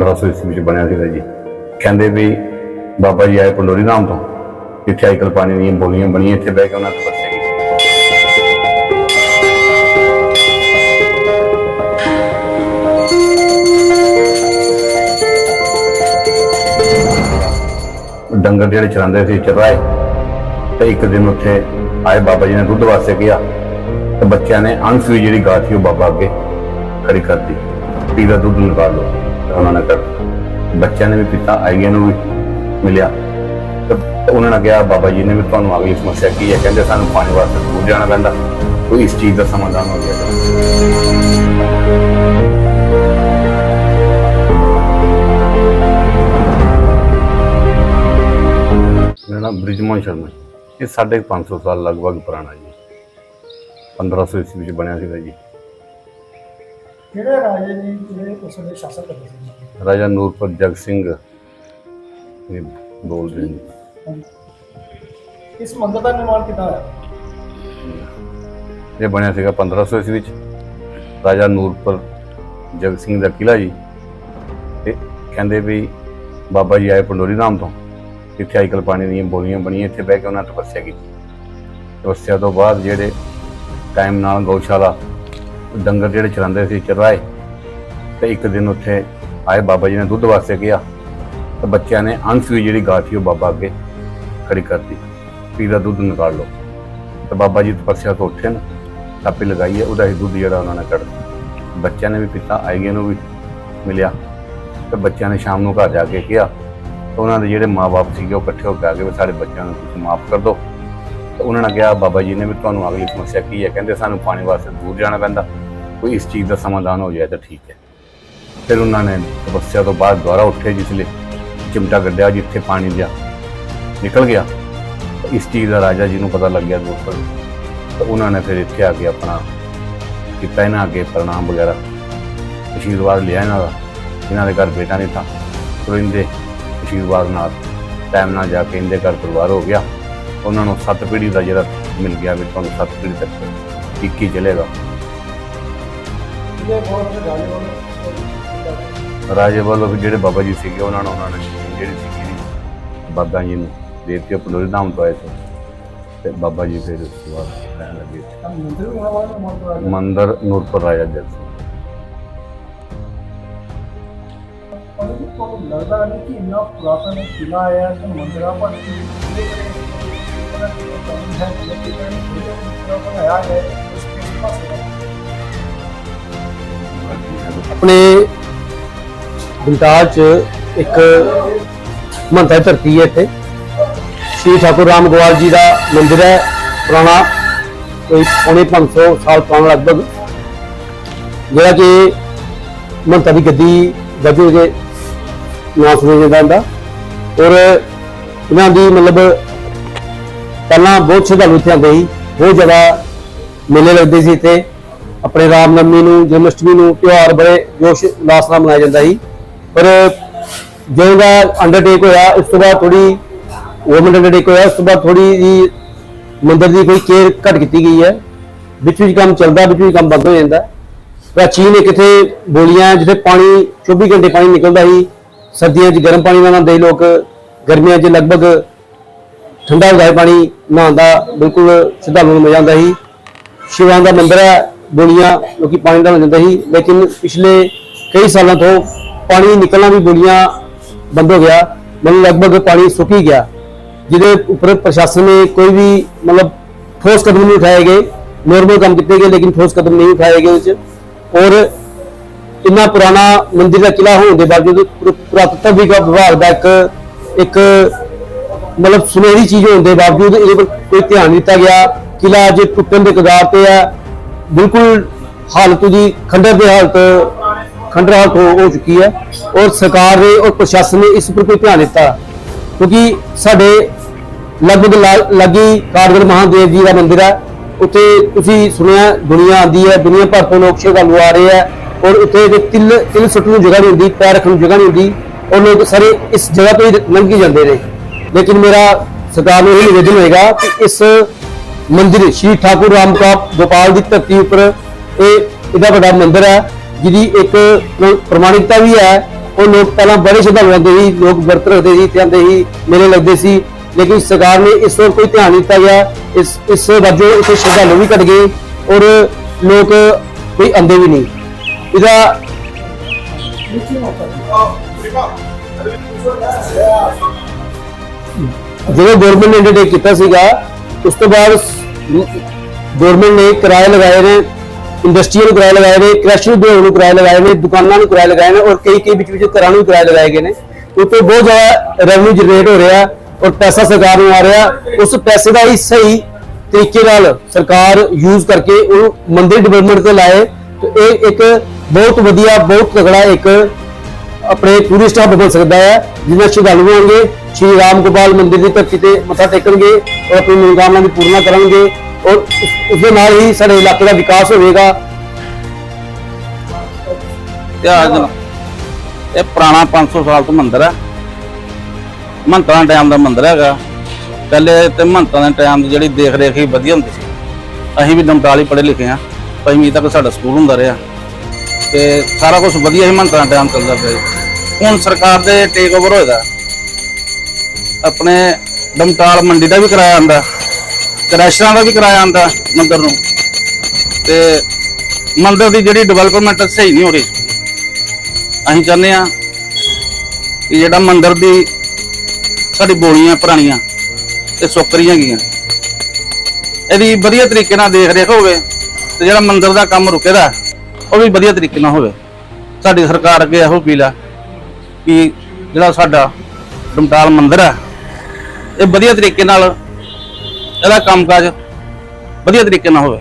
1500 ਈਸਵੀ ਵਿੱਚ ਬਣਿਆ ਸੀਗਾ ਜੀ। ਕਹਿੰਦੇ ਵੀ ਬਾਬਾ ਜੀ ਆਏ ਪੰਡੋਰੀ ਨਾਮ ਤੋਂ। ਇੱਥੇ ਆਈਕਲ ਪਾਣੀ ਦੀਆਂ ਬੋਲੀਆਂ ਬਣੀਆਂ, ਇੱਥੇ ਬਹਿ ਕੇ ਉਹਨਾਂ ਤੋਂ ਬੱਚੇ ਡੰਗਰ ਜਿਹੜੇ ਚਰਾਉਂਦੇ ਸੀ, ਚਰਾਏ। ਤੇ ਇੱਕ ਦਿਨ ਉੱਥੇ ਆਏ ਬਾਬਾ ਜੀ ਨੇ ਦੁੱਧ ਵਾਸਤੇ ਗਿਆ ਤੇ ਬੱਚਿਆਂ ਨੇ ਅਣਸੂਈ ਜਿਹੜੀ ਗਾਂ ਸੀ, ਉਹ ਬਾਬਾ ਅੱਗੇ ਖੜੀ ਕਰਤੀ ਪੀ ਦਾ ਦੁੱਧ ਨਿਕਾਲ ਲਓ। ਤੇ ਉਹਨਾਂ ਨੇ ਕਰ ਬੱਚਿਆਂ ਨੇ ਵੀ ਪੀਤਾ ਆਈਆਂ ਨੂੰ ਵੀ ਮਿਲਿਆ। ਉਹਨਾਂ ਨੇ ਕਿਹਾ, ਬਾਬਾ ਜੀ ਨੇ ਵੀ ਤੁਹਾਨੂੰ ਅਗਲੀ ਸਮੱਸਿਆ ਕੀ ਹੈ? ਕਹਿੰਦੇ ਸਾਨੂੰ ਪੰਜ ਵਾਰ ਦੂਰ ਜਾਣਾ ਪੈਂਦਾ। ਕੋਈ ਇਸ ਚੀਜ਼ ਦਾ ਸਮਾਧਾਨ ਹੋ ਗਿਆ। ਮੇਰਾ ਨਾਮ ਬ੍ਰਿਜਮੋਹਨ ਸ਼ਰਮਾ ਹੈ। ਇਹ ਸਾਢੇ ਕੁ 500 ਸਾਲ ਲਗਭਗ ਪੁਰਾਣਾ ਜੀ। 1500 ਈਸਵੀ ਵਿੱਚ ਬਣਿਆ ਸੀਗਾ ਜੀ। ਕਿਹੜੇ ਰਾਜੇ ਜੀ ਜਿਹੜੇ ਉਸ ਵੇਲੇ ਸ਼ਾਸਨ ਕਰਦੇ ਸੀ? ਰਾਜਾ ਨੂਰਪੁਰ ਜਗ ਸਿੰਘ ਇਹ ਬੋਲ ਰਹੇ ਨੇ। ਇਸ ਮੰਦਿਰ ਦਾ ਨਿਰਮਾਣ ਕਿੱਦਾਂ ਹੋਇਆ? ਇਹ ਬਣਿਆ ਸੀਗਾ 1500 ਈਸਵੀ ਵਿੱਚ। ਰਾਜਾ ਨੂਰਪੁਰ ਜਗ ਸਿੰਘ ਦਾ ਕਿਲਾ ਜੀ। ਤੇ ਕਹਿੰਦੇ ਵੀ ਬਾਬਾ ਜੀ ਆਏ ਪੰਡੋਰੀ ਨਾਮ ਤੋਂ। ਇੱਥੇ ਆਈਕਲ ਪਾਣੀ ਦੀਆਂ ਬੋਲੀਆਂ ਬਣੀਆਂ ਇੱਥੇ ਬਹਿ ਕੇ ਉਹਨਾਂ ਤਪੱਸਿਆ ਕੀਤੀ। ਤਪੱਸਿਆ ਤੋਂ ਬਾਅਦ ਜਿਹੜੇ ਟਾਈਮ ਨਾਲ ਗਊਸ਼ਾਲਾ ਡੰਗਰ ਜਿਹੜੇ ਚਰਾਉਂਦੇ ਸੀ ਚਰਾਏ ਤੇ ਇੱਕ ਦਿਨ ਉੱਥੇ ਆਏ ਬਾਬਾ ਜੀ ਨੇ ਦੁੱਧ ਵਾਸਤੇ ਗਿਆ ਤੇ ਬੱਚਿਆਂ ਨੇ ਅਣਸੂਈ ਜਿਹੜੀ ਗਾਂ ਸੀ ਉਹ ਬਾਬਾ ਅੱਗੇ ਖੜੀ ਕਰਤੀ। ਪੀ ਦਾ ਦੁੱਧ ਨਿਕਾਲ ਲਓ। ਤੇ ਬਾਬਾ ਜੀ ਤਪੱਸਿਆ ਤੋਂ ਉੱਠੇ ਨਾ ਥਾਪੀ ਲਗਾਈ ਹੈ ਉਹਦਾ ਹੀ ਦੁੱਧ ਜਿਹੜਾ ਉਹਨਾਂ ਨੇ ਕੱਢ ਬੱਚਿਆਂ ਨੇ ਵੀ ਪੀਤਾ, ਆਈਆਂ ਨੂੰ ਵੀ ਮਿਲਿਆ। ਤੇ ਬੱਚਿਆਂ ਨੇ ਸ਼ਾਮ ਨੂੰ ਘਰ ਜਾ ਕੇ ਕਿਹਾ, ਤੇ ਉਹਨਾਂ ਦੇ ਜਿਹੜੇ ਮਾਪੇ ਸੀਗੇ ਉਹ ਇਕੱਠੇ ਹੋ ਕੇ ਆ ਗਏ ਵੀ ਸਾਡੇ ਬੱਚਿਆਂ ਨੂੰ ਤੁਸੀਂ ਮਾਫ ਕਰ ਦਿਓ। ਤੇ ਉਹਨਾਂ ਨੇ ਕਿਹਾ, ਬਾਬਾ ਜੀ ਨੇ ਵੀ ਤੁਹਾਨੂੰ ਅਗਲੀ ਸਮੱਸਿਆ ਕੀ ਹੈ? ਕਹਿੰਦੇ ਸਾਨੂੰ ਪਾਣੀ ਵਾਸਤੇ ਦੂਰ ਜਾਣਾ ਪੈਂਦਾ। ਕੋਈ ਇਸ ਚੀਜ਼ ਦਾ ਸਮਾਧਾਨ ਹੋ ਜਾਏ ਤਾਂ ਠੀਕ ਹੈ। ਫਿਰ ਉਹਨਾਂ ਨੇ ਤਪੱਸਿਆ ਤੋਂ ਬਾਅਦ ਦੁਬਾਰਾ ਉੱਠੇ ਜਿਸ ਲਈ ਚਿਮਟਾ ਗੱਡਿਆ ਜਿੱਥੇ ਪਾਣੀ ਦਿਆ ਨਿਕਲ ਗਿਆ। ਇਸ ਚੀਜ਼ ਦਾ ਰਾਜਾ ਜੀ ਨੂੰ ਪਤਾ ਲੱਗ ਗਿਆ ਦੋਸਤੋ ਤਾਂ। ਉਹਨਾਂ ਨੇ ਫਿਰ ਇੱਥੇ ਆ ਕੇ ਆਪਣਾ ਕੀਤਾ ਇਹਨਾਂ ਅੱਗੇ ਪ੍ਰਣਾਮ ਵਗੈਰਾ। ਆਸ਼ੀਰਵਾਦ ਲਿਆ ਇਹਨਾਂ ਦਾ। ਇਹਨਾਂ ਦੇ ਘਰ ਬੇਟਾ ਨਹੀਂ ਤਾਂ ਫਿਰ ਇਹਦੇ ਆਸ਼ੀਰਵਾਦ ਨਾਲ। ਟਾਈਮ ਨਾਲ ਜਾ ਕੇ ਇਹਦੇ ਘਰ ਪਰਿਵਾਰ ਹੋ ਗਿਆ। ਉਹਨਾਂ ਨੂੰ ਸੱਤ ਪੀੜ੍ਹੀ ਦਾ ਜਿਹੜਾ ਮਿਲ ਗਿਆ ਵੀ ਤੁਹਾਨੂੰ ਸੱਤ ਪੀੜ੍ਹੀ ਤੱਕ ਇੱਕ ਹੀ ਚੱਲੇਗਾ। ਰਾਜੇ ਵੱਲੋਂ ਵੀ ਜਿਹੜੇ ਬਾਬਾ ਜੀ ਸੀਗੇ ਉਹਨਾਂ ਨੂੰ ਉਹਨਾਂ ਨੇ ਜਿਹੜੀ ਸੀਗੀ ਬਾਬਾ ਜੀ ਨੂੰ ਦੇਵਤੇ ਪੰਡੋਰੀ ਨਾਮ ਤੋਂ ਆਏ ਸੀ। ਤੇ ਬਾਬਾ ਜੀ ਫਿਰ ਉਸ ਤੋਂ ਬਾਅਦ ਰਹਿਣ ਲੱਗੇ ਮੰਦਿਰ ਨੂਰਪੁਰ ਰਾਜਾ ਇਹ ਤੁਹਾਨੂੰ ਲੱਗਦਾ ਨਹੀਂ ਕਿ ਇੰਨਾ ਪੁਰਾਤਨ ਕਿਲਾ ਹੈ ਤੇ ਮੰਦਿਰਾਂ ਪਰ ਆਪਣੇ ਬੰਟਾਲ ਚ ਇੱਕ ਮੰਤਾ ਧਰਤੀ ਹੈ ਇੱਥੇ। ਸ਼੍ਰੀ ਠਾਕੁਰ ਰਾਮ ਗੋਵਾਲ ਜੀ ਦਾ ਮੰਦਿਰ ਹੈ, ਪੁਰਾਣਾ, ਕੋਈ ਪੌਣੇ 500 ਸਾਲ ਪੁਰਾਣਾ ਲਗਭਗ। ਜਿਹੜਾ ਕਿ ਮੰਤਾ ਦੀ ਗੱਦੀ ਵਜੋਂ ਦੇ ਨਾਂ ਸੁਣਿਆ ਜਾਂਦਾ ਔਰ ਇਹਨਾਂ ਦੀ ਮਤਲਬ ਪਹਿਲਾਂ ਬਹੁਤ ਸ਼ਰਧਾਲੂ ਇੱਥੇ ਆਉਂਦੇ ਸੀ, ਬਹੁਤ ਜ਼ਿਆਦਾ ਮੇਲੇ ਲੱਗਦੇ ਸੀ ਇੱਥੇ। ਆਪਣੇ ਰਾਮਨਵਮੀ ਨੂੰ ਜਨਮ ਅਸ਼ਟਮੀ ਨੂੰ ਤਿਉਹਾਰ ਬੜੇ ਜੋਸ਼ ਉਲਾਸ ਨਾਲ ਮਨਾਇਆ ਜਾਂਦਾ ਸੀ। ਪਰ ਜਦੋਂ ਦਾ ਅੰਡਰਟੇਕ ਹੋਇਆ, ਉਸ ਤੋਂ ਬਾਅਦ ਥੋੜੀ ਗਵਰਨਮੈਂਟ ਅੰਡਰਟੇਕ ਹੋਇਆ, ਉਸ ਤੋਂ ਬਾਅਦ ਥੋੜੀ ਜੀ ਮੰਦਰ ਦੀ ਕੋਈ ਕੇਅਰ ਘੱਟ ਕੀਤੀ ਗਈ ਹੈ। ਵਿੱਚ ਵਿੱਚ ਕੰਮ ਚੱਲਦਾ, ਵਿੱਚ ਵਿੱਚ ਕੰਮ ਬੰਦ ਹੋ ਜਾਂਦਾ। ਪ੍ਰਾਚੀਨ ਇੱਕ ਇੱਥੇ ਬੋਲੀਆਂ ਜਿੱਥੇ ਪਾਣੀ 24 ਘੰਟੇ ਪਾਣੀ ਨਿਕਲਦਾ ਸੀ। ਸਰਦੀਆਂ 'ਚ ਗਰਮ ਪਾਣੀ ਨਾਲ ਨਹਾਉਂਦੇ ਸੀ ਲੋਕ, ਗਰਮੀਆਂ 'ਚ ਲਗਭਗ ਠੰਡਾ ਹੁੰਦਾ ਸੀ, ਪਾਣੀ ਨਹਾਉਣ ਦਾ ਬਿਲਕੁਲ ਸ਼ਰਧਾਲੂ ਨੂੰ ਮਜ਼ਾ ਆਉਂਦਾ ਸੀ। ਸ਼ਿਵਾਂ ਦਾ ਮੰਦਿਰ ਹੈ, ਬੋਲੀਆਂ ਲੋਕੀ ਪਾਣੀ ਦਾ ਜਾਂਦੇ ਸੀ, ਲੇਕਿਨ ਪਿਛਲੇ ਕਈ ਸਾਲਾਂ ਤੋਂ ਪਾਣੀ ਨਿਕਲਣਾ ਵੀ ਬੁਣੀਆਂ ਬੰਦ ਹੋ ਗਿਆ। ਮਤਲਬ ਲਗਭਗ ਪਾਣੀ ਸੁੱਕ ਹੀ ਗਿਆ। ਜਿਹਦੇ ਉੱਪਰ ਪ੍ਰਸ਼ਾਸਨ ਨੇ ਕੋਈ ਵੀ ਮਤਲਬ ਠੋਸ ਕਦਮ ਨਹੀਂ ਉਠਾਏ ਗਏ। ਨੋਰਮਲ ਕੰਮ ਕੀਤੇ ਗਏ, ਲੇਕਿਨ ਠੋਸ ਕਦਮ ਨਹੀਂ ਉਠਾਏ ਗਏ ਉਸ 'ਚ ਔਰ ਇੰਨਾ ਪੁਰਾਣਾ ਮੰਦਿਰ ਦਾ ਕਿਲਾ ਹੋਣ ਦੇ ਬਾਵਜੂਦ ਪੁਰ- ਪੁਰਾਤੱਤਵ ਵਿਭਾਗ ਦਾ ਇੱਕ ਇੱਕ ਮਤਲਬ ਸੁਨਹਿਰੀ ਚੀਜ਼ ਹੋਣ ਦੇ ਬਾਵਜੂਦ ਇਹਦੇ ਪਰ ਕੋਈ ਧਿਆਨ ਦਿੱਤਾ ਗਿਆ। ਕਿਲਾ ਅਜੇ ਟੁੱਟਣ ਦੇ ਕਗਾਰ ਤੇ ਹੈ ਬਿਲਕੁਲ ਹਾਲਤ ਦੀ ਖੰਡਰ ਦੀ ਹਾਲਤ, ਖੰਡਰ ਹਾਲਤ ਹੋ ਹੋ ਚੁੱਕੀ ਹੈ ਔਰ ਸਰਕਾਰ ਨੇ ਔਰ ਪ੍ਰਸ਼ਾਸਨ ਨੇ ਇਸ ਉੱਪਰ ਕੋਈ ਧਿਆਨ ਦਿੱਤਾ। ਕਿਉਂਕਿ ਸਾਡੇ ਲਗਭਗ ਲਾ- ਲਾਗੀ ਕਾਰਗਲ ਮਹਾਦੇਵ ਜੀ ਦਾ ਮੰਦਿਰ ਹੈ ਉੱਥੇ ਤੁਸੀਂ ਸੁਣਿਆ, ਦੁਨੀਆ ਆਂਦੀ ਹੈ ਦੁਨੀਆ ਭਰ ਤੋਂ ਲੋਕ ਸ਼ਰਧਾਲੂ ਆ ਰਹੇ ਹੈ ਔਰ ਉੱਥੇ ਦੇ ਤਿਲ ਤਿਲ ਸੁੱਟਣ ਨੂੰ ਜਗ੍ਹਾ ਨਹੀਂ ਹੁੰਦੀ, ਪੈਰ ਰੱਖਣ ਨੂੰ ਜਗ੍ਹਾ ਨਹੀਂ ਹੁੰਦੀ ਔਰ ਲੋਕ ਸਾਰੇ ਇਸ ਜਗ੍ਹਾ ਤੋਂ ਹੀ ਲੰਘ ਕੇ ਜਾਂਦੇ ਨੇ। ਲੇਕਿਨ ਮੇਰਾ ਸਰਕਾਰ ਨੂੰ ਇਹ ਨਿਵੇਦਨ ਹੋਏਗਾ ਕਿ ਇਸ ਮੰਦਿਰ ਸ਼੍ਰੀ ਠਾਕੁਰ ਰਾਮ ਕਾ ਗੋਪਾਲ ਦੀ ਧਰਤੀ ਉੱਪਰ ਇਹ ਇਹਦਾ ਵੱਡਾ ਮੰਦਿਰ ਹੈ, ਜਿਹਦੀ ਇੱਕ ਪ੍ਰਮਾਣਿਕਤਾ ਵੀ ਹੈ, ਉਹ ਲੋਕ ਪਹਿਲਾਂ ਬੜੇ ਸ਼ਰਧਾਲੂ ਆਉਂਦੇ ਸੀ ਲੋਕ ਵਰਤ ਰੱਖਦੇ ਸੀ ਤੇ ਆਉਂਦੇ ਸੀ ਮੇਲੇ ਲੱਗਦੇ ਸੀ, ਲੇਕਿਨ ਸਰਕਾਰ ਨੇ ਇਸ ਵੱਲ ਕੋਈ ਧਿਆਨ ਨਹੀਂ ਦਿੱਤਾ ਗਿਆ, ਇਸ ਇਸ ਵਜੋਂ ਇੱਥੇ ਸ਼ਰਧਾਲੂ ਵੀ ਘਟ ਗਏ ਔਰ ਲੋਕ ਕੋਈ ਆਉਂਦੇ ਵੀ ਨਹੀਂ। ਇਹਦਾ ਜਦੋਂ ਗਵਰਨਮੈਂਟ ਨੇ ਇੰਟਰਟੇਕ ਕੀਤਾ ਸੀਗਾ, ਉਸ ਤੋਂ ਬਾਅਦ ਗਵਰਨਮੈਂਟ ਨੇ ਕਿਰਾਏ ਲਗਾਏ ਨੇ ਇੰਡਸਟਰੀਅਲ ਨੂੰ ਕਿਰਾਏ ਲਗਾਏ ਨੇ ਕ੍ਰੈਸ਼ਰ ਉਦਯੋਗ ਨੂੰ ਕਿਰਾਏ ਲਗਾਏ ਨੇ, ਦੁਕਾਨਾਂ ਨੂੰ ਕਿਰਾਏ ਲਗਾਏ ਨੇ ਔਰ ਕਈ ਕਈ ਵਿੱਚ ਵਿੱਚ ਘਰਾਂ ਨੂੰ ਕਿਰਾਏ ਲਗਾਏ ਗਏ ਨੇ। ਉੱਤੇ ਬਹੁਤ ਜ਼ਿਆਦਾ ਰੈਵਨਿਊ ਜਨਰੇਟ ਹੋ ਰਿਹਾ ਔਰ ਪੈਸਾ ਸਰਕਾਰ ਨੂੰ ਆ ਰਿਹਾ। ਉਸ ਪੈਸੇ ਦਾ ਹੀ ਸਹੀ ਤਰੀਕੇ ਨਾਲ ਸਰਕਾਰ ਯੂਜ਼ ਕਰਕੇ ਉਹ ਮੰਦਿਰ ਡਿਵੈਲਪਮੈਂਟ ਤੇ ਲਾਏ। ਤੇ ਇਹ ਇੱਕ ਬਹੁਤ ਵਧੀਆ, ਬਹੁਤ ਤਗੜਾ ਇੱਕ ਆਪਣੇ ਟੂਰਿਸਟ ਹੱਬ ਬਣ ਸਕਦਾ ਹੈ ਜਿਹਨਾਂ ਸ਼ਰਧਾਲੂ ਆਉਣਗੇ ਸ਼੍ਰੀ ਰਾਮ ਗੋਪਾਲ ਮੰਦਿਰ ਦੀ ਧਰਤੀ ਤੇ ਮੱਥਾ ਟੇਕਣਗੇ ਔਰ ਆਪਣੀ ਮਨੋਕਾਮਨਾ ਦੀ ਪੂਰਨਾ ਕਰਨਗੇ ਔਰ ਉਸ- ਦੇ ਨਾਲ ਹੀ ਸਾਡੇ ਇਲਾਕੇ ਦਾ ਵਿਕਾਸ ਹੋਵੇਗਾ। ਇਤਿਹਾਸ ਇਹ ਪੁਰਾਣਾ 500 ਸਾਲ ਤੋਂ ਮੰਦਿਰ ਹੈ। ਮਹੰਤਾਂ ਦਾ ਟਾਈਮ ਦਾ ਮੰਦਿਰ ਹੈਗਾ। ਪਹਿਲੇ ਤੇ ਮਹੰਤਾਂ ਦੇ ਟਾਈਮ ਦੀ ਜਿਹੜੀ ਦੇਖ ਰੇਖ ਹੀ ਵਧੀਆ ਹੁੰਦੀ ਸੀ। ਅਸੀਂ ਵੀ ਦਮਟਾਲੀ ਪੜ੍ਹੇ ਲਿਖੇ ਆ ਪੰਜਵੀਂ ਤੱਕ ਸਾਡਾ ਸਕੂਲ ਹੁੰਦਾ ਰਿਹਾ। ਤੇ ਸਾਰਾ ਕੁਝ ਵਧੀਆ ਹੀ ਮਹੰਤਾਂ ਦਾ ਟਾਈਮ ਚੱਲਦਾ ਪਿਆ ਹੁਣ ਸਰਕਾਰ ਦੇ ਟੇਕ ਓਵਰ ਹੋਏਗਾ ਆਪਣੇ ਦਮਟਾਲ ਮੰਡੀ ਦਾ ਵੀ ਕਿਰਾਇਆ ਆਂਦਾ ਕ੍ਰੈਸ਼ਰਾਂ ਦਾ ਵੀ ਕਿਰਾਇਆ ਆਂਦਾ ਮੰਦਰ ਨੂੰ। ਤੇ ਮੰਦਰ ਦੀ ਜਿਹੜੀ ਡਿਵੈਲਪਮੈਂਟ ਸਹੀ ਨਹੀਂ ਹੋ ਰਹੀ। ਅਸੀਂ ਚਾਹੁੰਦੇ ਆ ਕਿ ਜਿਹੜਾ ਮੰਦਰ ਦੀ ਸਾਡੀ ਬੋਲੀਆਂ ਪੁਰਾਣੀਆਂ ਤੇ ਸੁੱਕਰੀਆਂ ਗਈਆਂ। ਇਹਦੀ ਵਧੀਆ ਤਰੀਕੇ ਨਾਲ ਦੇਖ ਰੇਖ ਹੋਵੇ ਤੇ ਜਿਹੜਾ ਮੰਦਰ ਦਾ ਕੰਮ ਰੁਕੇਦਾ, ਉਹ ਵੀ ਵਧੀਆ ਤਰੀਕੇ ਨਾਲ ਹੋਵੇ। ਸਾਡੀ ਸਰਕਾਰ ਅੱਗੇ ਇਹੋ ਅਪੀਲ ਆ ਕਿ ਜਿਹੜਾ ਸਾਡਾ ਡਮਟਾਲ ਮੰਦਰ ਆ ਇਹ ਵਧੀਆ ਤਰੀਕੇ ਨਾਲ ਇਹਦਾ ਕੰਮਕਾਜ ਵਧੀਆ ਤਰੀਕੇ ਨਾਲ ਹੋਵੇ।